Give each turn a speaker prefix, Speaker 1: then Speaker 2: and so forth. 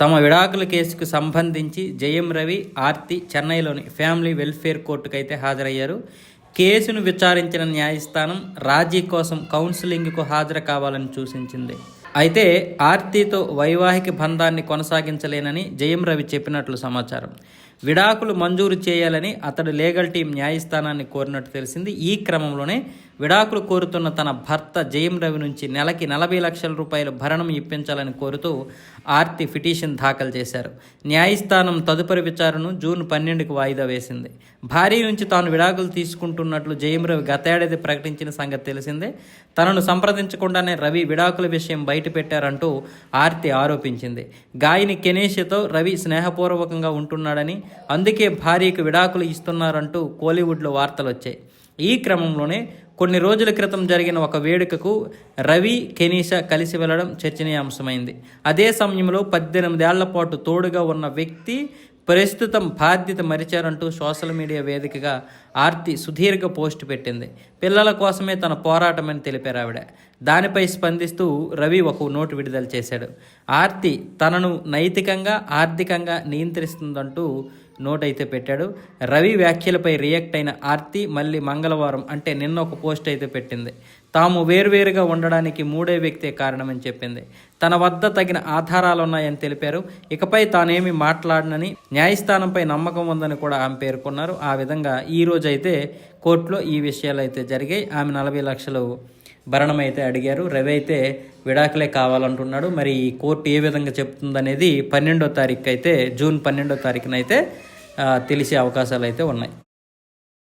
Speaker 1: తమ విడాకుల కేసుకు సంబంధించి జయం రవి ఆర్తి చెన్నైలోని ఫ్యామిలీ వెల్ఫేర్ కోర్టుకైతే హాజరయ్యారు. కేసును విచారించిన న్యాయస్థానం రాజీ కోసం కౌన్సిలింగ్కు హాజరు కావాలని సూచించింది. అయితే ఆర్తితో వైవాహిక బంధాన్ని కొనసాగించలేనని జయం రవి చెప్పినట్లు సమాచారం. విడాకులు మంజూరు చేయాలని అతడు లీగల్ టీం న్యాయస్థానాన్ని కోరినట్టు తెలిసింది. ఈ క్రమంలోనే విడాకులు కోరుతున్న తన భర్త జయం రవి నుంచి నెలకి నలభై లక్షల రూపాయలు భరణం ఇప్పించాలని కోరుతూ ఆర్తి పిటిషన్ దాఖలు చేశారు. న్యాయస్థానం తదుపరి విచారణను జూన్ పన్నెండుకు వాయిదా వేసింది. భార్య నుంచి తాను విడాకులు తీసుకుంటున్నట్లు జయం రవి గతేడాది ప్రకటించిన సంగతి తెలిసిందే. తనను సంప్రదించకుండానే రవి విడాకుల విషయం బయట బయటపెట్టారంటూ ఆర్తి ఆరోపించింది. గాయని కెనేషతో రవి స్నేహపూర్వకంగా ఉంటున్నాడని అందుకే భార్యకు విడాకులు ఇస్తున్నారంటూ కోలీవుడ్లో వార్తలు వచ్చాయి ఈ క్రమంలోనే కొన్ని రోజుల క్రితం జరిగిన ఒక వేడుకకు రవి కెనీష కలిసి వెళ్ళడం చర్చనీయాంశమైంది. అదే సమయంలో పద్దెనిమిదేళ్ళ పాటు తోడుగా ఉన్న వ్యక్తి ప్రస్తుతం బాధ్యత మరిచారంటూ సోషల్ మీడియా వేదికగా ఆర్తి సుదీర్ఘ పోస్ట్ పెట్టింది. పిల్లల కోసమే తన పోరాటమని తెలిపారు ఆవిడ. దానిపై స్పందిస్తూ రవి ఒక నోటు విడుదల చేశాడు. ఆర్తి తనను నైతికంగా ఆర్థికంగా నియంత్రిస్తుందంటూ నోట్ అయితే పెట్టాడు. రవి వ్యాఖ్యలపై రియాక్ట్ అయిన ఆర్తి మళ్ళీ మంగళవారం అంటే నిన్న ఒక పోస్ట్ అయితే పెట్టింది. తాము వేరువేరుగా ఉండడానికి మూడే వ్యక్తే కారణమని చెప్పింది. తన వద్ద తగిన ఆధారాలు ఉన్నాయని తెలిపారు. ఇకపై తానేమి మాట్లాడనని న్యాయస్థానంపై నమ్మకం ఉందని కూడా ఆమె పేర్కొన్నారు. ఆ విధంగా ఈ రోజు అయితే కోర్టులో ఈ విషయాలు అయితే జరిగాయి. ఆమె నలభై లక్షలు భరణం అయితే అడిగారు. రవి అయితే విడాకులే కావాలంటున్నాడు. మరి ఈ కోర్టు ఏ విధంగా చెప్తుందనేది పన్నెండో తారీఖు అయితే జూన్ పన్నెండో తారీఖునైతే తెలిసే అవకాశాలు అయితే ఉన్నాయి.